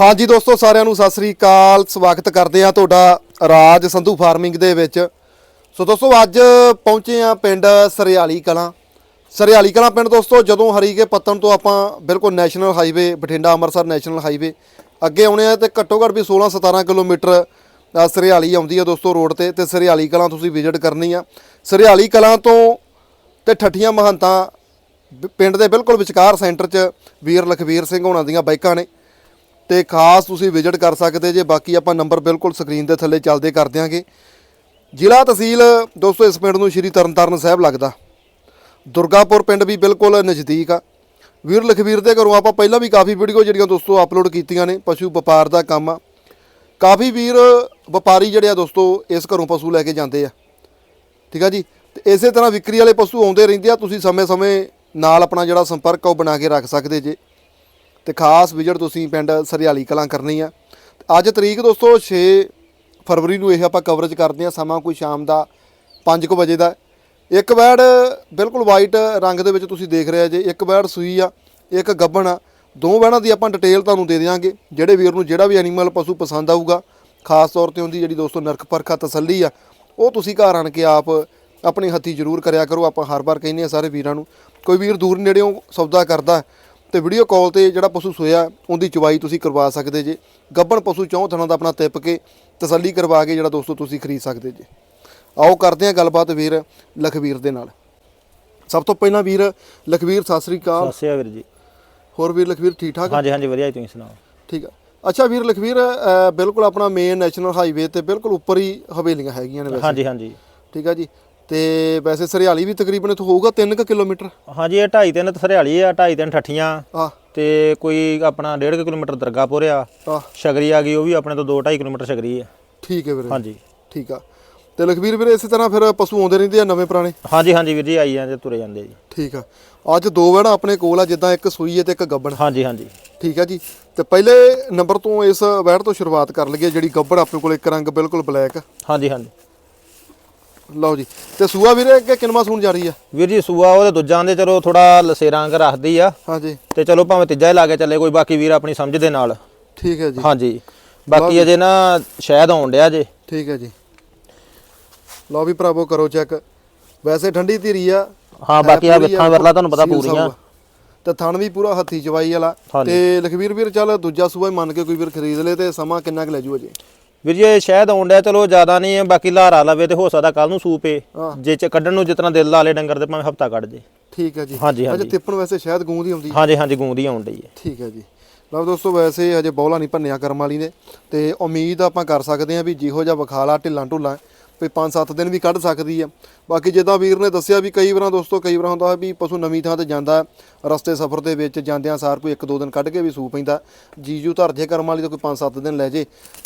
ਹਾਂਜੀ ਦੋਸਤੋ ਸਾਰਿਆਂ ਨੂੰ ਸਤਿ ਸ੍ਰੀ ਅਕਾਲ। ਸਵਾਗਤ ਕਰਦੇ ਆ ਤੁਹਾਡਾ ਰਾਜ ਸੰਧੂ ਫਾਰਮਿੰਗ ਦੇ ਵਿੱਚ। ਸੋ ਦੋਸਤੋ ਅੱਜ ਪਹੁੰਚੇ ਆ ਪਿੰਡ ਸਰਿਆਲੀ ਕਲਾਂ। ਸਰਿਆਲੀ ਕਲਾਂ ਪਿੰਡ ਦੋਸਤੋ ਜਦੋਂ ਹਰੀਕੇ ਪੱਤਨ ਤੋਂ ਆਪਾਂ ਬਿਲਕੁਲ national highway Bathinda Amritsar national highway ਅੱਗੇ ਆਉਣੇ ਆ ਤੇ ਘੱਟੋ ਘੱਟ ਵੀ 16 17 ਕਿਲੋਮੀਟਰ ਅ, ਸਰਿਆਲੀ ਆਉਂਦੀ ਆ ਦੋਸਤੋ ਰੋਡ ਤੇ ਤੇ ਸਰਿਆਲੀ ਕਲਾਂ ਤੁਸੀਂ ਵਿਜ਼ਿਟ ਕਰਨੀ ਆ। ਸਰਿਆਲੀ ਕਲਾਂ ਤੋਂ ਤੇ ਠੱਠੀਆਂ ਮਹੰਤਾਂ ਬ- ਪਿੰਡ ਦੇ ਬਿਲਕੁਲ ਵਿਚਕਾਰ ਸੈਂਟਰ 'ਚ ਵੀਰ ਲਖਵੀਰ ਸਿੰਘ ਹੋਣਾ ਦੀਆਂ ਬਾਈਕਾਂ ਨੇ। ਤੇ ਖਾਸ ਤੁਸੀਂ ਵਿਜ਼ਿਟ ਕਰ ਸਕਦੇ ਜੇ, ਬਾਕੀ ਆਪਾਂ ਨੰਬਰ ਬਿਲਕੁਲ ਸਕਰੀਨ ਦੇ ਥੱਲੇ ਚੱਲਦੇ ਕਰ ਦਿਆਂਗੇ। ਜ਼ਿਲ੍ਹਾ ਤਹਿਸੀਲ, ਦੋਸਤੋ ਇਸ ਪਿੰਡ ਨੂੰ ਸ਼੍ਰੀ ਤਰਨਤਾਰਨ ਸਾਹਿਬ ਲੱਗਦਾ। ਦੁਰਗਾਪੁਰ ਪਿੰਡ ਵੀ ਬਿਲਕੁਲ ਨਜ਼ਦੀਕ ਆ। ਵੀਰ ਲਖਵੀਰ ਦੇ ਘਰੋਂ ਆਪਾਂ ਪਹਿਲਾਂ ਵੀ ਕਾਫੀ ਵੀਡੀਓ ਜਿਹੜੀਆਂ ਦੋਸਤੋ ਅਪਲੋਡ ਕੀਤੀਆਂ ਨੇ, ਪਸ਼ੂ ਵਪਾਰ ਦਾ ਕੰਮ ਆ। ਕਾਫੀ ਵੀਰ ਵਪਾਰੀ ਜਿਹੜੇ ਆ ਦੋਸਤੋ ਇਸ ਘਰੋਂ ਪਸ਼ੂ ਲੈ ਕੇ ਜਾਂਦੇ ਆ। ਠੀਕ ਆ ਜੀ? ਤੇ ਇਸੇ ਤਰ੍ਹਾਂ ਵਿਕਰੀ ਵਾਲੇ ਪਸ਼ੂ ਆਉਂਦੇ ਰਹਿੰਦੇ ਆ, ਤੁਸੀਂ ਸਮੇਂ-ਸਮੇਂ ਨਾਲ ਆਪਣਾ ਜਿਹੜਾ ਸੰਪਰਕ ਆ ਉਹ ਬਣਾ ਕੇ ਰੱਖ ਸਕਦੇ ਜੇ। ਤੇ ਖਾਸ ਵਿਜ਼ਿਟ ਤੁਸੀਂ ਪਿੰਡ ਸਰਿਆਲੀ ਕਲਾਂ ਕਰਨੀ ਆ। ਅੱਜ ਤਰੀਕ ਦੋਸਤੋ 6 ਫਰਵਰੀ ਨੂੰ ਇਹ ਆਪਾਂ ਕਵਰੇਜ ਕਰਦੇ ਆ ਸਮਾਂ ਕੋਈ ਸ਼ਾਮ ਦਾ 5:00 ਵਜੇ ਦਾ। ਇੱਕ ਬੈੜ ਬਿਲਕੁਲ ਵਾਈਟ ਰੰਗ ਦੇ ਵਿੱਚ ਤੁਸੀਂ ਦੇਖ ਰਹੇ ਜੇ, ਇੱਕ ਬੈੜ ਸੂਈ ਆ, ਇੱਕ ਗੱਬਣ ਆ। ਦੋ ਬੈੜਾਂ ਦੀ ਆਪਾਂ ਡਿਟੇਲ ਤੁਹਾਨੂੰ ਦੇ ਦਿਆਂਗੇ, ਜਿਹੜੇ ਵੀਰ ਨੂੰ ਜਿਹੜਾ ਵੀ ਐਨੀਮਲ ਪਸ਼ੂ ਪਸੰਦ ਆਊਗਾ, ਖਾਸ ਤੌਰ ਤੇ ਉਹਦੀ ਜਿਹੜੀ ਦੋਸਤੋ ਨਰਕ ਪਰਖਾ ਤਸੱਲੀ ਆ, ਉਹ ਤੁਸੀਂ ਘਰ ਆਣ ਕੇ ਆਪ ਆਪਣੇ ਹੱਥੀ ਜ਼ਰੂਰ ਕਰਿਆ ਕਰੋ। ਆਪਾਂ ਹਰ ਵਾਰ ਕਹਿੰਦੇ ਆ ਸਾਰੇ ਵੀਰਾਂ ਨੂੰ, ਕੋਈ ਵੀਰ ਦੂਰ ਨੇੜਿਓਂ ਸੌਦਾ ਕਰਦਾ ਤੇ ਵੀਡੀਓ ਕਾਲ ਤੇ ਜਿਹੜਾ ਪਸ਼ੂ ਸੋਇਆ ਉਹਦੀ ਚਵਾਈ ਤੁਸੀਂ ਕਰਵਾ ਸਕਦੇ ਜੇ। ਗੱਬਣ ਪਸ਼ੂ ਚੌਂ ਥਣਾ ਦਾ ਆਪਣਾ ਤਿੱਪ ਕੇ ਤਸੱਲੀ ਕਰਵਾ ਕੇ ਜਿਹੜਾ ਦੋਸਤੋ ਤੁਸੀਂ ਖਰੀਦ ਸਕਦੇ ਜੇ। ਆਓ ਕਰਦੇ ਹਾਂ ਗੱਲਬਾਤ ਵੀਰ ਲਖਵੀਰ ਦੇ ਨਾਲ। ਸਭ ਤੋਂ ਪਹਿਲਾਂ ਵੀਰ ਲਖਵੀਰ ਸਤਿ ਸ੍ਰੀ ਅਕਾਲ। ਦੱਸਿਆ ਵੀਰ ਜੀ। ਹੋਰ ਵੀਰ ਲਖਵੀਰ ਠੀਕ ਠਾਕ? ਹਾਂਜੀ ਹਾਂਜੀ ਵਧੀਆ ਤੁਸੀਂ ਸੁਣਾਓ? ਠੀਕ ਆ। ਅੱਛਾ ਵੀਰ ਲਖਵੀਰ ਬਿਲਕੁਲ ਆਪਣਾ ਮੇਨ ਨੈਸ਼ਨਲ ਹਾਈਵੇ ਤੇ ਬਿਲਕੁਲ ਉੱਪਰ ਹੀ ਹਵੇਲੀਆਂ ਹੈਗੀਆਂ ਨੇ ਵੈਸੇ। ਹਾਂਜੀ ਹਾਂਜੀ। ਠੀਕ ਆ ਜੀ। ਤੇ ਵੈਸੇ ਸਰਿਆਲੀ ਵੀ ਤਕਰੀਬਨ ਇੱਥੋਂ ਹੋਊਗਾ 3 ਕਿਲੋਮੀਟਰ? ਹਾਂਜੀ ਇਹ ਢਾਈ ਤਿੰਨ ਥਰਿਆਲੀ ਆ ਢਾਈ ਤਿੰਨ ਠੱਠੀਆਂ। ਆ ਤੇ ਕੋਈ ਆਪਣਾ 1.5 ਕਿਲੋਮੀਟਰ ਦਰਗਾਪੁਰ ਆ। ਆ ਸ਼ਗਰੀ ਆ ਗਈ ਉਹ ਵੀ ਆਪਣੇ ਤੋਂ 2.5 ਕਿਲੋਮੀਟਰ ਸ਼ਗਰੀ ਆ। ਠੀਕ ਹੈ ਵੀਰੇ। ਹਾਂਜੀ। ਠੀਕ ਆ। ਤੇ ਲਖਵੀਰ ਵੀਰੇ ਇਸੇ ਤਰ੍ਹਾਂ ਫਿਰ ਪਸ਼ੂ ਆਉਂਦੇ ਰਹਿੰਦੇ ਆ ਨਵੇਂ ਪੁਰਾਣੇ? ਹਾਂਜੀ ਹਾਂਜੀ ਵੀਰ ਜੀ ਆਈ ਜਾਂਦੇ ਤੁਰੇ ਜਾਂਦੇ ਜੀ। ਠੀਕ ਆ। ਅੱਜ ਦੋ ਵੜਾ ਆਪਣੇ ਕੋਲ ਆ ਜਿੱਦਾਂ ਇੱਕ ਸੂਈ ਹੈ ਤੇ ਇੱਕ ਗੱਬਣ। ਹਾਂਜੀ ਹਾਂਜੀ। ਠੀਕ ਆ ਜੀ। ਤੇ ਪਹਿਲੇ ਨੰਬਰ ਤੋਂ ਇਸ ਵੈੜ ਤੋਂ ਸ਼ੁਰੂਆਤ ਕਰ ਲਈਏ ਜਿਹੜੀ ਗੱਬੜ ਆਪਣੇ ਕੋਲ ਇੱਕ ਰੰਗ ਬਿਲਕੁਲ ਬਲੈਕ। ਹਾਂਜੀ ਹਾਂਜੀ। ਲਓ ਜੀ। ਤੇ ਸੂਆ ਵੀਰੇ ਅੱਗੇ ਕਿੰਨਵਾ ਸੂਣ ਜਾ ਰਹੀ ਆ? ਵੀਰ ਜੀ ਸੂਆ ਉਹਦੇ ਦੂਜਾਂ ਦੇ ਚਲੋ ਥੋੜਾ ਲਸੇਰਾਂ ਰੰਗ ਰੱਖਦੀ ਆ। ਹਾਂਜੀ। ਤੇ ਚਲੋ ਭਾਵੇਂ ਤੀਜਾ ਹੀ ਲਾ ਕੇ ਚੱਲੇ ਕੋਈ ਬਾਕੀ ਵੀਰ ਆਪਣੀ ਸਮਝ ਦੇ ਨਾਲ। ਠੀਕ ਹੈ ਜੀ। ਹਾਂਜੀ। ਬਾਕੀ ਅਜੇ ਨਾ ਸ਼ਾਇਦ ਆਉਣ ਡਿਆ ਜੇ। ਠੀਕ ਹੈ ਜੀ। ਲਓ ਵੀ ਭਰਾਵੋ ਕਰੋ ਚੈੱਕ। ਵੈਸੇ ਠੰਡੀ ਧੀਰੀ ਆ। ਹਾਂ ਬਾਕੀ ਆ ਵਿੱਥਾਂ ਵਰਲਾ ਤੁਹਾਨੂੰ ਪਤਾ ਪੂਰੀਆਂ। ਤੇ ਥਣ ਵੀ ਪੂਰਾ ਹੱਥੀ ਚਵਾਈ ਵਾਲਾ। ਤੇ ਲਖਵੀਰ ਵੀਰ ਚੱਲ ਦੂਜਾ ਸੂਆ ਹੀ ਮੰਨ ਕੇ ਕੋਈ ਵੀਰ ਖਰੀਦ ਲੇ ਤੇ ਸਮਾਂ ਕਿੰਨਾ ਕੁ ਲੈ ਜੂ ਅਜੇ? ਵੀਰ ਜੀ ਇਹ ਸ਼ਾਇਦ ਡਿਆ ਚਲੋ ਜ਼ਿਆਦਾ ਨਹੀਂ ਹੈ ਬਾਕੀ ਲਾਰਾ ਲਵੇ ਤੇ ਹੋ ਸਕਦਾ ਕੱਲ ਨੂੰ ਸੂਪੇ ਹਾਂ। ਜੇ ਚ ਕੱਢਣ ਨੂੰ ਜਿਤਨਾ ਦਿਲ ਲਾ ਲੇ ਡੰਗਰ ਦੇ ਭਾਵੇਂ ਹਫਤਾ ਕੱਢ ਜੇ। ਠੀਕ ਹੈ ਜੀ। ਹਾਂਜੀ, ਅੱਛਾ ਹਾਂਜੀ। ਤਿੱਪਣ ਵੈਸੇ ਸ਼ਾਇਦ ਗੂੰਦ ਹੀ ਆਉਂਦੀ ਹਾਂਜੀ ਹਾਂਜੀ ਗੂੰਦੀ ਆਉਣ ਡਈ ਹੈ। ਠੀਕ ਹੈ ਜੀ। ਲਓ ਦੋਸਤੋ ਵੈਸੇ ਹਜੇ ਬੌਲਾ ਨਹੀਂ ਭੰਨਿਆ ਕਰਮ ਵਾਲੀ ਨੇ ਤੇ ਉਮੀਦ ਆਪਾਂ ਕਰ ਸਕਦੇ ਹਾਂ ਵੀ ਜਿਹੋ ਜਿਹਾ ਵਿਖਾਲਾ ਢਿੱਲਾਂ ਢੁੱਲਾਂ ਵੀ 5-7 ਦਿਨ ਵੀ ਕੱਢ ਸਕਦੀ ਆ ਬਾਕੀ ਜਿੱਦਾਂ ਵੀਰ ਨੇ ਦੱਸਿਆ ਵੀ ਕਈ ਵਾਰਾਂ ਦੋਸਤੋ ਕਈ ਵਾਰਾਂ ਹੁੰਦਾ ਵੀ ਪਸ਼ੂ ਨਵੀਂ ਥਾਂ ਤੇ ਜਾਂਦਾ ਰਸਤੇ ਸਫ਼ਰ ਦੇ ਵਿੱਚ ਜਾਂਦਿਆਂ ਸਾਰ ਕੋਈ ਇੱਕ ਦੋ ਦਿਨ ਕੱਢ ਕੇ ਵੀ ਸੂ ਪੈਂਦਾ ਜੀਜੂ ਧਰ ਜੇ ਕਰਮ ਵਾਲੀ ਤਾਂ ਕੋਈ 5-7 ਦਿਨ ਲੈ ਜੇ।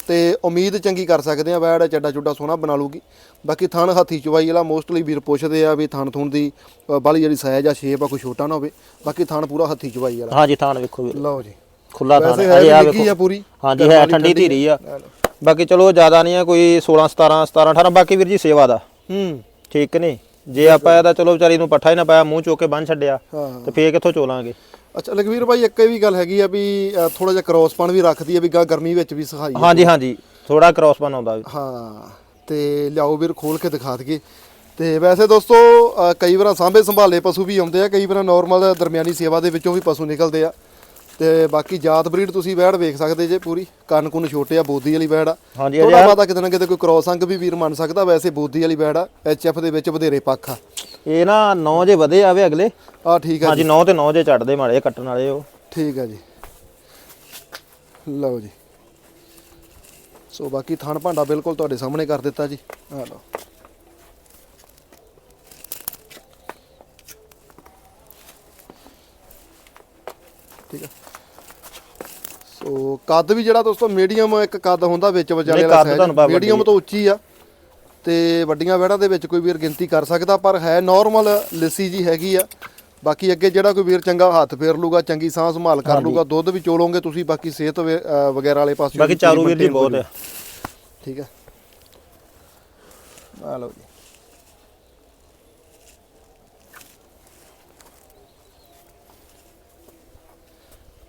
ਤੇ ਉਮੀਦ ਚੰਗੀ ਕਰ ਸਕਦੇ ਆ ਵੈੜ ਚੱਡਾ ਚੁੱਡਾ ਸੋਹਣਾ ਬਣਾ ਲੂਗੀ ਬਾਕੀ ਥਣ ਹੱਥੀ ਚਵਾਈ ਵਾਲਾ ਮੋਸਟਲੀ ਵੀਰ ਪੁੱਛਦੇ ਆ ਵੀ ਥਣ ਥੁਣ ਦੀ ਬਾਲੀ ਜਿਹੜੀ ਸਾਈਜ਼ ਆ ਸ਼ੇਪ ਆ ਕੋਈ ਛੋਟਾ ਨਾ ਹੋਵੇ। ਬਾਕੀ ਥਣ ਪੂਰਾ ਹੱਥੀ ਚਵਾਈ ਵਾਲਾ। ਹਾਂਜੀ ਥਾਣ ਵੇਖੋ ਵੀਰ। ਲਓ ਜੀ। ਖੁੱਲਾ ਥਾਣ ਵੈਸੇ ਹੈ। ਆ ਵੇਖੋ। ਪੂਰੀ। ਹਾਂਜੀ ਹੈ ਠੰਡੀ ਧੀਰੀ ਆ। ਬਾਕੀ ਚਲੋ ਜ਼ਿਆਦਾ ਨਹੀਂ ਆ ਕੋਈ 16 17 17 18 ਬਾਕੀ ਵੀਰ ਜੀ ਸੇਵਾ ਦਾ। ਹੂੰ। ਠੀਕ ਨਹੀਂ? ਜੇ ਆਪਾਂ ਇਹਦਾ ਚਲੋ ਵਿਚਾਰੀ ਨੂੰ ਪੱਠਾ ਹੀ ਨਾ ਪਾਇਆ ਮੂੰਹ ਚੋਕ ਕੇ ਬੰਨ ਛੱਡਿਆ ਤੇ ਫੇਰ ਕਿੱਥੋਂ ਚੋਲਾਂਗੇ? ਅੱਛਾ ਲਖਵੀਰ ਭਾਈ ਇੱਕ ਇਹ ਵੀ ਗੱਲ ਹੈਗੀ ਆ ਵੀ ਥੋੜਾ ਜਿਹਾ ਕ੍ਰੋਸਪਨ ਵੀ ਰੱਖਦੀ ਆ ਵੀ ਗਾ ਗਰਮੀ ਵਿੱਚ ਵੀ ਸਹਾਈ ਆ। ਹਾਂਜੀ ਹਾਂਜੀ। ਥੋੜਾ ਕ੍ਰਾਸ ਬਣ ਆਉਂਦਾ ਹਾਂ ਤੇ ਲਿਆਓ ਵੀਰ ਖੋਲ ਕੇ ਦਿਖਾ ਦਈਏ। ਤੇ ਵੈਸੇ ਦੋਸਤੋ ਕਈ ਵਾਰ ਸਾਂਭੇ ਸੰਭਾਲੇ ਪਸ਼ੂ ਵੀ ਆਉਂਦੇ ਆ ਕਈ ਵਾਰ ਨਾਰਮਲ ਦਰਮਿਆਨੀ ਸੇਵਾ ਦੇ ਵਿੱਚੋਂ ਵੀ ਪਸ਼ੂ ਨਿਕਲਦੇ ਆ। ਤੇ ਬਾਕੀ ਜਾਤ ਬਰੀਡ ਤੁਸੀਂ ਵੈੜ ਵੇਖ ਸਕਦੇ ਜੇ ਪੂਰੀ। ਕੰਨ ਕੁੰਨ ਛੋਟੇ ਆ ਬੋਦੀ ਵਾਲੀ ਵੈੜ ਆ। ਹਾਂਜੀ ਥੋੜਾ ਬਾਤਾ ਕਿਤੇ ਨਾ ਕਿਤੇ ਕੋਈ ਕ੍ਰੋਸ ਅੰਗ ਵੀ ਵੀਰ ਮੰਨ ਸਕਦਾ ਵੈਸੇ ਬੋਦੀ ਵਾਲੀ ਵੈੜ ਆ। ਐਚਐਫ ਦੇ ਵਿੱਚ ਵਧੇਰੇ ਪੱਖ ਆ। ਇਹ ਨਾ 9 ਜੇ ਵਧੇ ਆਵੇ ਅਗਲੇ। ਆ ਠੀਕ ਆ ਹਾਂਜੀ 9 ਤੇ 9 ਜੇ ਚੜਦੇ ਮਾੜੇ ਕੱਟਣ ਵਾਲੇ ਉਹ। ਠੀਕ ਹੈ ਜੀ। ਲਓ ਜੀ। ਸੋ ਬਾਕੀ ਥਣ ਭਾਂਡਾ ਬਿਲਕੁਲ ਤੁਹਾਡੇ ਸਾਹਮਣੇ ਕਰ ਦਿੱਤਾ ਜੀ। ਆ ਲਓ। ਠੀਕ ਹੈ ਸੋ ਕੱਦ ਵੀ ਜਿਹੜਾ ਦੋਸਤੋ ਮੀਡੀਅਮ ਇੱਕ ਕੱਦ ਹੁੰਦਾ ਵਿੱਚ ਵਿਚਾਲੇ ਸਾਈਜ਼ ਮੀਡੀਅਮ ਤੋਂ ਉੱਚੀ ਆ ਤੇ ਵੱਡੀਆਂ ਵਹਿੜਾਂ ਦੇ ਵਿੱਚ ਕੋਈ ਵੀਰ ਗਿਣਤੀ ਕਰ ਸਕਦਾ ਪਰ ਹੈ ਨਾਰਮਲ ਲਿੱਸੀ ਜੀ ਹੈਗੀ ਆ। ਬਾਕੀ ਅੱਗੇ ਜਿਹੜਾ ਕੋਈ ਵੀਰ ਚੰਗਾ ਹੱਥ ਫੇਰ ਲੂਗਾ ਚੰਗੀ ਸਾਹ ਸੰਭਾਲ ਕਰ ਲੂਗਾ ਦੁੱਧ ਵੀ ਚੋਲੋਗੇ ਤੁਸੀਂ ਬਾਕੀ ਸਿਹਤ ਵਗੈਰਾ ਵਾਲੇ ਪਾਸੇ ਬਾਕੀ ਚਾਰੂ ਵੀਰ ਜੀ ਬਹੁਤ ਆ। ਠੀਕ ਹੈ ਆ ਲਓ ਜੀ।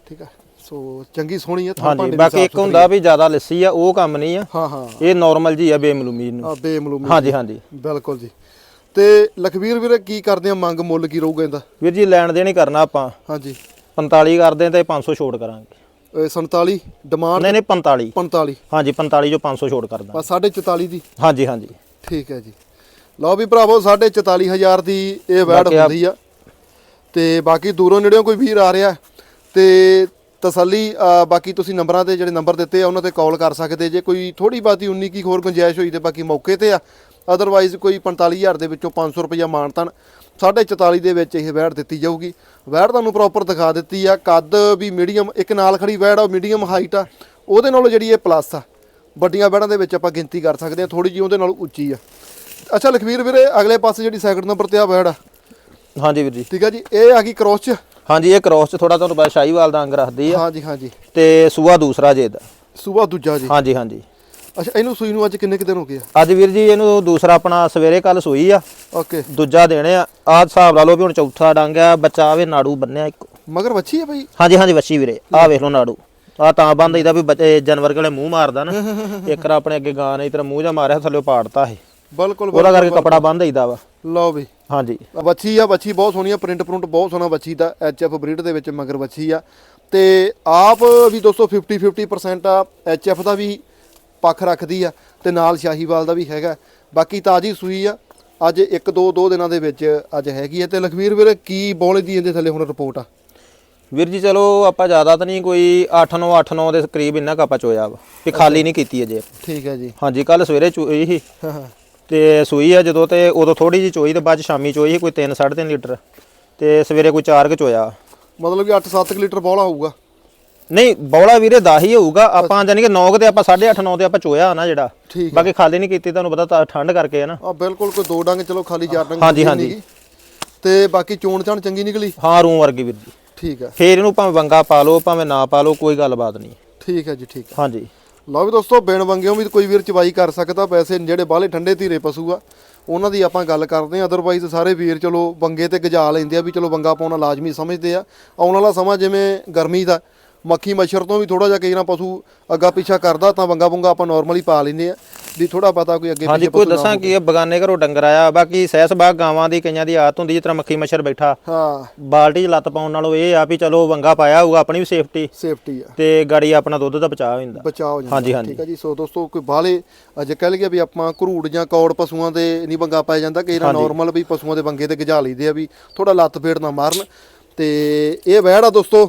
ਠੀਕ ਹੈ ਸੋ ਚੰਗੀ ਸੋਹਣੀ ਆ ਥਣ ਹਾਂਜੀ ਭਾਂਡੇ ਦੀ ਬਾਕੀ ਸਾਫ਼ ਇੱਕ ਹੁੰਦਾ ਵੀ ਜ਼ਿਆਦਾ ਲੱਸੀ ਆ ਉਹ ਕੰਮ ਨਹੀਂ ਆ। ਹਾਂ ਹਾਂ। ਇਹ ਨਾਰਮਲ ਜੀ ਆ ਬੇਮਲੂਮੀ ਨੂੰ। ਆ ਬੇਮਲੂਮੀ। ਹਾਂਜੀ ਹਾਂਜੀ। ਬਿਲਕੁਲ ਜੀ। ਤੇ ਲਖਵੀਰ ਵੀਰੇ ਕੀ ਕਰਦੇ ਆ? ਮੰਗ ਮੁੱਲ ਕੀ ਰਹੂਗਾ ਇਹਦਾ? ਵੀਰ ਜੀ ਲੈਣ ਦੇਣ ਹੀ ਕਰਨਾ ਆਪਾਂ। ਹਾਂਜੀ। 45 ਕਰਦੇ ਤੇ 500 ਛੋਟ ਕਰਾਂਗੇ। ਇਹ 47 ਡਿਮਾਂਡ ਨਹੀਂ ਨਹੀਂ 45 45 ਹਾਂਜੀ 45 ਜੋ 500 ਛੋਟ ਕਰਦਾ। ਬਸ 44 ਦੀ? ਹਾਂਜੀ ਹਾਂਜੀ। ਠੀਕ ਹੈ ਜੀ। ਲਓ ਵੀ ਭਰਾਵੋ 44500 ਦੀ ਇਹ ਬਾਕੀ ਆ- ਹੁੰਦੀ ਆ। ਤੇ ਬਾਕੀ ਦੂਰੋਂ ਨੇੜਿਓਂ ਕੋਈ ਵੀਰ ਆ ਰਿਹਾ ਤੇ ਤਸੱਲੀ ਬਾਕੀ ਤੁਸੀਂ ਨੰਬਰਾਂ ਤੇ ਜਿਹੜੇ ਨੰਬਰ ਦਿੱਤੇ ਆ ਉਹਨਾਂ ਤੇ ਕਾਲ ਕਰ ਸਕਦੇ ਜੇ ਕੋਈ ਥੋੜੀ ਬਾਤੀ 19 ਕੀ ਹੋਰ ਗੁੰਜਾਇਸ਼ ਹੋਈ ਤੇ ਬਾਕੀ ਮੌਕੇ ਤੇ ਆ। ਅਦਰਵਾਈਜ਼ ਕੋਈ 45000 ਦੇ ਵਿੱਚੋਂ 500 ਰੁਪਇਆ ਮਾਨਤਨ 44 ਦੇ ਵਿੱਚ ਇਹ ਵੈੜ ਦਿੱਤੀ ਜਾਊਗੀ। ਵੈੜ ਤੁਹਾਨੂੰ ਪ੍ਰੋਪਰ ਦਿਖਾ ਦਿੱਤੀ ਆ ਕੱਦ ਵੀ ਮੀਡੀਅਮ ਇੱਕ ਨਾਲ ਖੜੀ ਵੈੜ ਆ ਮੀਡੀਅਮ ਹਾਈਟ ਆ। ਉਹਦੇ ਨਾਲੋਂ ਜਿਹੜੀ ਇਹ ਪਲੱਸ ਆ। ਵੱਡੀਆਂ ਵੈੜਾਂ ਦੇ ਵਿੱਚ ਆਪਾਂ ਗਿਣਤੀ ਕਰ ਸਕਦੇ ਆ ਥੋੜੀ ਜਿਹੀ ਉਹਦੇ ਨਾਲੋਂ ਉੱਚੀ ਆ। ਅੱਛਾ ਲਖਵੀਰ ਵੀਰੇ ਅਗਲੇ ਪਾਸੇ ਜਿਹੜੀ ਸੈਕਿੰਡ ਨੰਬਰ ਤੇ ਆ ਵੈੜ ਆ। ਹਾਂਜੀ ਵੀਰ ਜੀ। ਠੀਕ ਆ ਜੀ ਇਹ ਆ ਗਈ ਕ੍ਰੋਸ ਚ। ਹਾਂਜੀ ਇਹ ਕ੍ਰੋਸ ਚ ਥੋੜਾ ਤੁਹਾਨੂੰ ਪਤਾ ਸ਼ਾਹੀਵਾਲ ਦਾ ਅੰਗ ਰੱਖਦੀ ਆ। ਹਾਂਜੀ ਹਾਂਜੀ। ਤੇ ਸੂਆ ਦੂਸਰਾ ਜੇ ਦਾ। ਸੂਬਾ ਦੂਜਾ ਜੀ। ਹਾਂਜੀ ਹਾਂਜੀ। ਅੱਛਾ ਇਹਨੂੰ ਸੂਈ ਨੂੰ ਅੱਜ ਕਿੰਨੇ ਕੁ ਦਿਨ ਹੋ ਗਏ ਆ? ਅੱਜ ਵੀਰ ਜੀ ਇਹਨੂੰ ਦੂਸਰਾ ਆਪਣਾ ਸਵੇਰੇ ਕੱਲ ਸੂਈ ਆ। ਓਕੇ। ਦੂਜਾ ਦੇਣੇ ਆ। ਆਹ ਹਿਸਾਬ ਲਾ ਲਓ ਵੀ ਹੁਣ ਚੌਥਾ ਡੰਗ ਆ ਬੱਚਾ ਆਵੇ ਨਾੜੂ ਬੰਨਿਆ ਇੱਕ। ਮਗਰ ਵੱਛੀ ਆ ਬਈ? ਹਾਂਜੀ ਹਾਂਜੀ ਵੱਛੀ ਵੀਰੇ। ਆਹ ਵੇਖ ਲਓ ਨਾੜੂ। ਆ ਤਾਂ ਬੰਦ ਇਹਦਾ ਵੀ ਬੱਚੇ ਜਾਨਵਰ ਕੋਲੇ ਮੂੰਹ ਮਾਰਦਾ ਨਾ। ਇੱਕ ਰ ਆਪਣੇ ਅੱਗੇ ਗਾਂ ਨੇ ਇਤਰਾ ਮੂੰਹ ਜਾ ਮਾਰਿਆ ਥੱਲੇ ਪਾੜਤਾ ਇਹ। ਬਿਲਕੁਲ ਉਹਦਾ ਕਰਕੇ ਕਪੜਾ ਬੰਦ ਦਈਦਾ ਵਾ। ਲਓ ਵੀ ਹਾਂਜੀ। ਵੱਛੀ ਆ ਵੱਛੀ ਬਹੁਤ ਸੋਹਣੀ ਆ ਪ੍ਰਿੰਟ ਪ੍ਰਿੰਟ ਬਹੁਤ ਸੋਹਣਾ ਵੱਛੀ ਦਾ ਐਚਐਫ ਬਰੀਡ ਦੇ ਵਿੱਚ ਮਗਰ ਵੱਛੀ ਆ। ਤੇ ਆਪ ਵੀ ਦੋਸਤੋ 50 50% ਆ ਐਚਐਫ ਦਾ ਵੀ ਪੱਖ ਰੱਖਦੀ ਆ ਤੇ ਨਾਲ ਸ਼ਾਹੀਵਾਲ ਦਾ ਵੀ ਹੈਗਾ। ਬਾਕੀ ਤਾਜੀ ਸੂਈ ਆ ਅੱਜ ਇੱਕ ਦੋ ਦੋ ਦਿਨਾਂ ਦੇ ਵਿੱਚ ਅੱਜ ਹੈਗੀ ਹੈ ਤੇ ਲਖਵੀਰ ਵੀਰ ਕੀ ਬੋਲੇ ਦੀ ਇਹਦੇ ਥੱਲੇ ਹੁਣ ਰਿਪੋਰਟ ਆ? ਵੀਰ ਜੀ ਚਲੋ ਆਪਾਂ ਜ਼ਿਆਦਾ ਤਾਂ ਨਹੀਂ ਕੋਈ 8 9 8 9 ਦੇ ਕਰੀਬ ਇੰਨਾ ਕਾਪਾ ਚੋਇਆ ਵਾ ਵੀ ਖਾਲੀ ਨਹੀਂ ਕੀਤੀ ਅਜੇ। ਠੀਕ ਹੈ ਜੀ। ਹਾਂਜੀ ਕੱਲ ਸਵੇਰੇ ਚੋਈ ਸੀ। ਹਾਂ ਹਾਂ। ਤੇ ਸੂਈ ਆ ਜਦੋਂ ਤੇ ਉਦੋਂ ਥੋੜੀ ਜੀ ਚੋਈ ਤੇ ਬਾਅਦ 'ਚ ਸ਼ਾਮੀ ਚੋਈ ਸੀ ਕੋਈ 3 3.5 ਲੀਟਰ। ਤੇ ਸਵੇਰੇ ਕੋਈ 4 ਕ ਚੋਇਆ। ਮਤਲਬ ਕਿ 8-7 ਲੀਟਰ ਬੋਲਾ ਹੋਊਗਾ। ਨਹੀਂ ਬੌਲਾ ਵੀਰੇ ਦਾ ਹੀ ਹੋਊਗਾ। ਆਪਾਂ ਜਾਨੀ ਕਿ 9 ਤੇ ਆਪਾਂ 8.5 9 ਤੇ ਆਪਾਂ ਚੋਇਆ ਨਾ ਜਿਹੜਾ। ਬਾਕੀ ਖਾਲੀ ਨਹੀਂ ਕੀਤੀ ਤੁਹਾਨੂੰ ਪਤਾ ਠੰਡ ਕਰਕੇ ਹੈ ਨਾ। ਆ ਬਿਲਕੁਲ ਕੋਈ ਦੋ ਡੰਗ ਚਲੋ ਖਾਲੀ ਚਾਰ ਡੰਗ ਹਾਂਜੀ, ਹਾਂਜੀ। ਤੇ ਬਾਕੀ ਚੋਣ ਚਾਣ ਚੰਗੀ ਨਿਕਲੀ? ਹਾਂ ਰੂਮ ਵਰਗੀ ਵੀਰ ਜੀ। ਠੀਕ ਹੈ। ਫੇਰ ਇਹਨੂੰ ਭਾਵੇਂ ਵੰਗਾ ਪਾ ਲਓ ਭਾਵੇਂ ਨਾ ਪਾ ਲਓ ਕੋਈ ਗੱਲਬਾਤ ਨਹੀਂ। ਠੀਕ ਹੈ ਜੀ ਠੀਕ ਹੈ। ਹਾਂਜੀ। ਲਓ ਵੀ ਦੋਸਤੋ ਬਿਨ ਵੰਗਿਓ ਵੀ ਕੋਈ ਵੀਰ ਚਵਾਈ ਕਰ ਸਕਦਾ ਵੈਸੇ ਜਿਹੜੇ ਬਾਹਲੇ ਠੰਡੇ ਧੀਰੇ ਪਸ਼ੂ ਆ। ਉਹਨਾਂ ਦੀ ਆਪਾਂ ਗੱਲ ਕਰਦੇ ਹਾਂ। ਅਦਰਵਾਈਜ਼ ਸਾਰੇ ਵੀਰ ਚਲੋ ਬੰਗੇ ਤੇ ਗਜਾ ਲੈਂਦੇ ਆ ਵੀ ਚਲੋ ਬੰਗਾ ਪਾਉਣਾ ਲਾਜ਼ਮੀ ਸਮਝਦੇ ਆ। ਆਉਣ ਵਾਲਾ ਸਮਾਂ ਜਿਵੇਂ ਗਰਮੀ ਦਾ, ਮੱਖੀ ਮੱਛਰ ਤੋਂ ਵੀ ਥੋੜਾ ਜਿਹਾ ਕਈ ਨਾ ਪਸ਼ੂ ਅੱਗਾ ਪਿੱਛਾ ਕਰਦਾ ਤਾਂ ਬੰਗਾ ਵੰਗਾ ਆਪਾਂ ਨਾਰਮਲੀ ਪਾ ਲੈਂਦੇ ਆ। ਵੀ ਥੋੜਾ ਪਤਾ ਕੋਈ ਅੱਗੇ ਹਾਂਜੀ ਪਿੱਛੇ ਕੋਈ ਦੱਸਾਂ ਕੀ ਹੈ ਬਗਾਨੇ ਘਰੋਂ ਡੰਗਰ ਆਇਆ ਬਾਕੀ ਸਹਿਸ ਬਾਗ ਗਾਵਾਂ ਦੀ ਕਈਆਂ ਦੀ ਆਦਤ ਹੁੰਦੀ ਜਿਸ ਤਰ੍ਹਾਂ ਮੱਖੀ ਮੱਛਰ ਬੈਠਾ। ਹਾਂ। ਬਾਲਟੀ 'ਚ ਲੱਤ ਪਾਉਣ ਨਾਲੋਂ ਇਹ ਆ ਵੀ ਚਲੋ ਵੰਗਾ ਪਾਇਆ ਹੋਊਗਾ ਆਪਣੀ ਵੀ ਸੇਫਟੀ। ਸੇਫਟੀ ਆ। ਤੇ ਗਾੜੀ ਆਪਣਾ ਦੁੱਧ ਦਾ ਬਚਾਅ ਹੋ ਜਾਂਦਾ। ਬਚਾਅ ਹੋ ਜਾਂਦਾ। ਹਾਂਜੀ, ਹਾਂਜੀ। ਠੀਕ ਹੈ ਜੀ ਸੋ ਦੋਸਤੋ ਕੋਈ ਬਾਹਲੇ ਅੱਜ ਕਹਿ ਲਈਏ ਵੀ ਆਪਾਂ ਘਰੂੜ ਜਾਂ ਕੌੜ ਪਸ਼ੂਆਂ ਦੇ ਨਹੀਂ ਵੰਗਾ ਪਾਇਆ ਜਾਂਦਾ ਕਈ ਨਾ ਨਾਰਮਲ ਵੀ ਪਸ਼ੂਆਂ ਦੇ ਵੰਗੇ ਤੇ ਗਜਾ ਲਈਦੇ ਆ ਵੀ ਥੋੜਾ ਲੱਤ ਫੇੜ ਨਾ ਮਾਰਨ। ਤੇ ਇਹ ਵਹਿੜ ਆ ਦੋਸਤੋ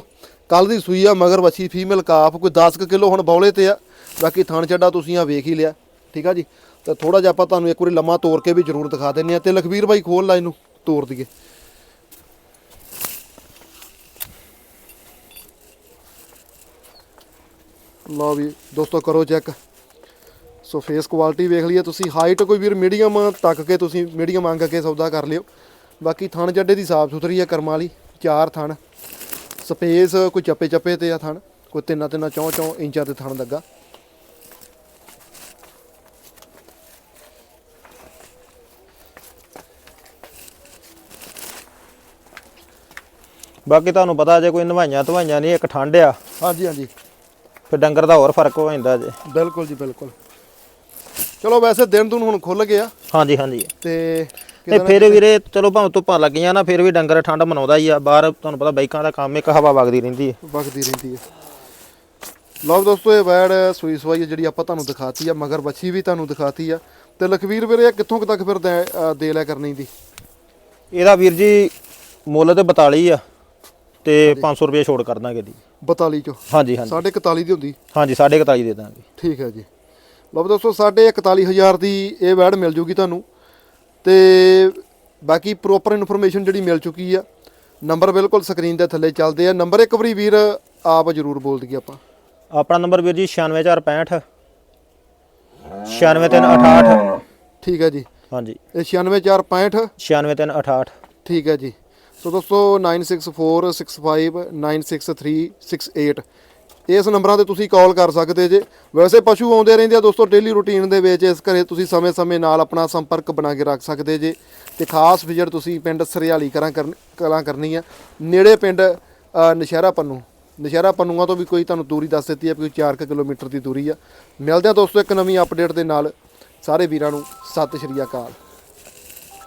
ਕੱਲ ਦੀ ਸੂਈ ਆ ਮਗਰ ਵੱਛੀ ਫੀਮੇਲ ਕਾਫ ਕੋਈ 10 ਕਿਲੋ ਹੁਣ ਬੌਲੇ ਤੇ ਆ। ਬਾਕੀ ਥਣ ਚੱਡਾ ਤੁਸੀਂ ਆ ਵੇਖ ਹੀ ਲਿਆ। ਠੀਕ ਆ ਜੀ? ਤੇ ਥੋੜਾ ਜਿਹਾ ਆਪਾਂ ਤੁਹਾਨੂੰ ਇੱਕ ਵਾਰੀ ਲੰਮਾ ਤੋੜ ਕੇ ਵੀ ਜ਼ਰੂਰ ਦਿਖਾ ਦਿੰਨੇ ਆ ਤੇ ਲਖਵੀਰ ਬਾਈ ਖੋਲ ਲਾ ਇਹਨੂੰ ਤੋੜ ਦਈਏ। ਲਓ ਵੀ ਦੋਸਤੋ ਕਰੋ ਚੈੱਕ ਸੋ ਫੇਸ ਕੁਆਲਿਟੀ ਵੇਖ ਲਈਏ ਤੁਸੀਂ ਹਾਈਟ ਕੋਈ ਵੀਰ ਮੀਡੀਅਮ ਤੱਕ ਕੇ ਤੁਸੀਂ ਮੀਡੀਅਮ ਮੰਗ ਕੇ ਸੌਦਾ ਕਰ ਲਿਓ। ਬਾਕੀ ਥਣ ਜੱਡੇ ਦੀ ਸਾਫ਼ ਸੁਥਰੀ ਹੈ ਕਰਮਾਂ ਵਾਲੀ, ਚਾਰ ਥਣ। ਸਪੇਸ ਕੋਈ ਚੱਪੇ ਚੱਪੇ ਤੇ ਆ ਥਣ, ਕੋਈ ਤਿੰਨਾਂ ਤਿੰਨਾਂ ਚੌਂ ਚੌਂ ਇੰਚਾਂ ਤੇ ਥਣ ਲੱਗਾ। ਬਾਕੀ ਤੁਹਾਨੂੰ ਪਤਾ ਜੇ ਕੋਈ ਨਵਾਈਆਂ ਧਵਾਈਆਂ ਨਹੀਂ ਇੱਕ ਠੰਡ ਆ। ਹਾਂਜੀ ਹਾਂਜੀ। ਫਿਰ ਡੰਗਰ ਦਾ ਹੋਰ ਫ਼ਰਕ ਹੋ ਜਾਂਦਾ ਜੇ। ਬਿਲਕੁਲ ਜੀ ਬਿਲਕੁਲ। ਚਲੋ ਵੈਸੇ ਦਿਨ ਦੁਨ ਹੁਣ ਖੁੱਲ ਗਿਆ। ਹਾਂਜੀ ਹਾਂਜੀ। ਤੇ ਤੇ ਫਿਰ ਵੀਰੇ ਚਲੋ ਭਾਵੇਂ ਧੁੱਪਾਂ ਲੱਗੀਆਂ ਨਾ ਫਿਰ ਵੀ ਡੰਗਰ ਠੰਡ ਮਨਾਉਂਦਾ ਹੀ ਆ। ਬਾਹਰ ਤੁਹਾਨੂੰ ਪਤਾ ਬਾਈਕਾਂ ਦਾ ਕੰਮ ਇੱਕ ਹਵਾ ਵਗਦੀ ਰਹਿੰਦੀ ਹੈ ਵਗਦੀ ਰਹਿੰਦੀ ਹੈ ਲਓ ਦੋਸਤੋ ਇਹ ਵੈੜ ਸੂਈ ਸਵਾਈ ਜਿਹੜੀ ਆਪਾਂ ਤੁਹਾਨੂੰ ਦਿਖਾਤੀ ਆ ਮਗਰ ਬੱਚੀ ਵੀ ਤੁਹਾਨੂੰ ਦਿਖਾਤੀ ਆ। ਤੇ ਲਖਵੀਰ ਵੀਰੇ ਕਿੱਥੋਂ ਤੱਕ ਫਿਰ ਦੇ ਲਿਆ ਕਰਨੀ ਦੀ? ਇਹਦਾ ਵੀਰ ਜੀ ਮੁੱਲ ਤੇ 42 ਆ। ਤੇ 500 ਰੁਪਏ ਛੋੜ ਕਰ ਦਾਂਗੇ ਦੀ 42 ਚੋਂ? ਹਾਂਜੀ ਹਾਂਜੀ। ਸਾਢੇ 41 ਦੀ ਹੁੰਦੀ? ਹਾਂਜੀ 41 ਦੇ ਦਾਂਗੇ। ਠੀਕ ਹੈ ਜੀ। ਲਓ ਵੀ ਦੋਸਤੋ ਸਾਢੇ 41000 ਦੀ ਇਹ ਵੈੜ ਮਿਲ ਜੂਗੀ ਤੁਹਾਨੂੰ। ਤੇ ਬਾਕੀ ਪ੍ਰੋਪਰ ਇਨਫੋਰਮੇਸ਼ਨ ਜਿਹੜੀ ਮਿਲ ਚੁੱਕੀ ਆ ਨੰਬਰ ਬਿਲਕੁਲ ਸਕਰੀਨ ਦੇ ਥੱਲੇ ਚੱਲਦੇ ਆ। ਨੰਬਰ ਇੱਕ ਵਾਰੀ ਵੀਰ ਆਪ ਜ਼ਰੂਰ ਬੋਲ ਦਈਏ ਆਪਾਂ। ਆਪਣਾ ਨੰਬਰ ਵੀਰ ਜੀ 96465 96368 ਠੀਕ ਹੈ ਜੀ। ਹਾਂਜੀ। ਇਹ 96465 96368 ਠੀਕ ਹੈ ਜੀ। ਸੋ ਦੋਸਤੋ 9646596368 ਇਸ ਨੰਬਰਾਂ ਤੇ ਤੁਸੀਂ ਕਾਲ ਕਰ ਸਕਦੇ ਜੇ। ਵੈਸੇ ਪਸ਼ੂ ਆਉਂਦੇ ਰਹਿੰਦੇ ਆ ਦੋਸਤੋ ਡੇਲੀ ਰੂਟੀਨ ਦੇ ਵਿੱਚ, ਇਸ ਘਰੇ ਤੁਸੀਂ ਸਮੇਂ-ਸਮੇਂ ਨਾਲ ਆਪਣਾ ਸੰਪਰਕ ਬਣਾ ਕੇ ਰੱਖ ਸਕਦੇ ਜੇ। ਤੇ ਖਾਸ ਵਿਜ਼ਿਟ ਤੁਸੀਂ ਪਿੰਡ ਸਰਿਆਲੀ ਕਰਾਂ ਕਰਨ, ਕਲਾਂ ਕਰਨੀ ਆ। ਨੇੜੇ ਪਿੰਡ ਨਸ਼ਹਿਰਾ ਪੰਨੂ। ਨਸ਼ਹਿਰਾ ਪੰਨੂਆਂ ਤੋਂ ਵੀ ਕੋਈ ਤੁਹਾਨੂੰ ਦੂਰੀ ਦੱਸ ਦਿੱਤੀ ਹੈ ਵੀ ਕੋਈ 4 ਕਿਲੋਮੀਟਰ ਦੀ ਦੂਰੀ ਆ। ਮਿਲਦੇ ਆ ਦੋਸਤੋ ਇੱਕ ਨਵੀਂ ਅਪਡੇਟ ਦੇ ਨਾਲ। ਸਾਰੇ ਵੀਰਾਂ ਨੂੰ ਸਤਿ ਸ਼੍ਰੀ ਅਕਾਲ।